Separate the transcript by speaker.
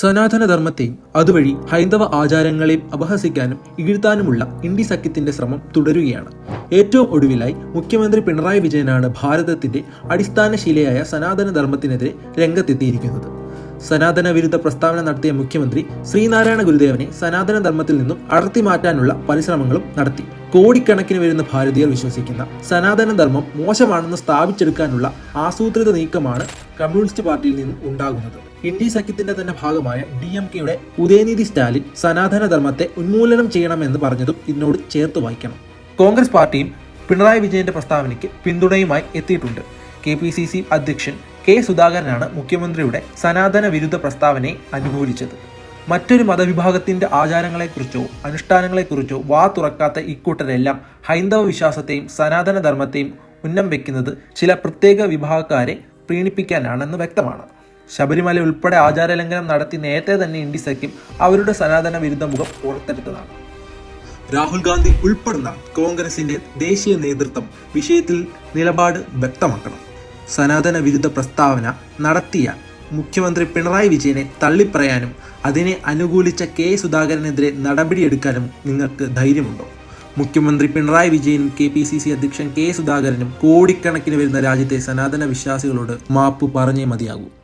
Speaker 1: സനാതനധർമ്മത്തെയും അതുവഴി ഹൈന്ദവ ആചാരങ്ങളെയും അപഹസിക്കാനും ഇകഴ്ത്താനുമുള്ള ഇന്ത്യ സഖ്യത്തിന്റെ ശ്രമം തുടരുകയാണ്. ഏറ്റവും ഒടുവിലായി മുഖ്യമന്ത്രി പിണറായി വിജയനാണ് ഭാരതത്തിന്റെ അടിസ്ഥാന ശിലയായ സനാതനധർമ്മത്തിനെതിരെ രംഗത്തെത്തിയിരിക്കുന്നത്. സനാതന വിരുദ്ധ പ്രസ്താവന നടത്തിയ മുഖ്യമന്ത്രി ശ്രീനാരായണ ഗുരുദേവനെ സനാതനധർമ്മത്തിൽ നിന്നും അടർത്തി മാറ്റാനുള്ള പരിശ്രമങ്ങളും നടത്തി. കോടിക്കണക്കിന് വരുന്ന ഭാരതീയർ വിശ്വസിക്കുന്ന സനാതന ധർമ്മം മോശമാണെന്ന് സ്ഥാപിച്ചെടുക്കാനുള്ള ആസൂത്രിത നീക്കമാണ് കമ്മ്യൂണിസ്റ്റ് പാർട്ടിയിൽ നിന്ന് ഉണ്ടാകുന്നത്. ഇന്ത്യ സഖ്യത്തിന്റെ തന്നെ ഭാഗമായ ഡി എം കെയുടെ ഉദയനിധി സ്റ്റാലിൻ സനാതന ധർമ്മത്തെ ഉന്മൂലനം ചെയ്യണമെന്ന് പറഞ്ഞതും ഇതിനോട് ചേർത്ത് വായിക്കണം. കോൺഗ്രസ് പാർട്ടിയും പിണറായി വിജയന്റെ പ്രസ്താവനയ്ക്ക് പിന്തുണയുമായി എത്തിയിട്ടുണ്ട്. കെ പി സി സി അധ്യക്ഷൻ കെ സുധാകരനാണ് മുഖ്യമന്ത്രിയുടെ സനാതന വിരുദ്ധ പ്രസ്താവനയെ അനുകൂലിച്ചത്. മറ്റൊരു മതവിഭാഗത്തിന്റെ ആചാരങ്ങളെക്കുറിച്ചോ അനുഷ്ഠാനങ്ങളെക്കുറിച്ചോ വാ തുറക്കാത്ത ഇക്കൂട്ടരെല്ലാം ഹൈന്ദവ വിശ്വാസത്തെയും സനാതനധർമ്മത്തെയും ഉന്നം വെക്കുന്നത് ചില പ്രത്യേക വിഭാഗക്കാരെ പ്രീണിപ്പിക്കാനാണെന്ന് വ്യക്തമാണ്. ശബരിമല ഉൾപ്പെടെ ആചാരലംഘനം നടത്തി നേരത്തെ തന്നെ ഇന്ത്യ സഖ്യം അവരുടെ സനാതന വിരുദ്ധ മുഖം പുറത്തെടുത്തതാണ് രാഹുൽ ഗാന്ധി ഉൾപ്പെടുന്ന കോൺഗ്രസിന്റെ ദേശീയ നേതൃത്വം വിഷയത്തിൽ നിലപാട് വ്യക്തമാക്കണം. സനാതന വിരുദ്ധ പ്രസ്താവന നടത്തിയ മുഖ്യമന്ത്രി പിണറായി വിജയനെ തള്ളിപ്പറയാനും അതിനെ അനുകൂലിച്ച കെ സുധാകരനെതിരെ നടപടിയെടുക്കാനും നിങ്ങൾക്ക് ധൈര്യമുണ്ടോ? മുഖ്യമന്ത്രി പിണറായി വിജയനും കെ പി സി സി അധ്യക്ഷൻ കെ സുധാകരനും കോടിക്കണക്കിന് വരുന്ന രാജ്യത്തെ സനാതന വിശ്വാസികളോട് മാപ്പ് പറഞ്ഞേ മതിയാകൂ.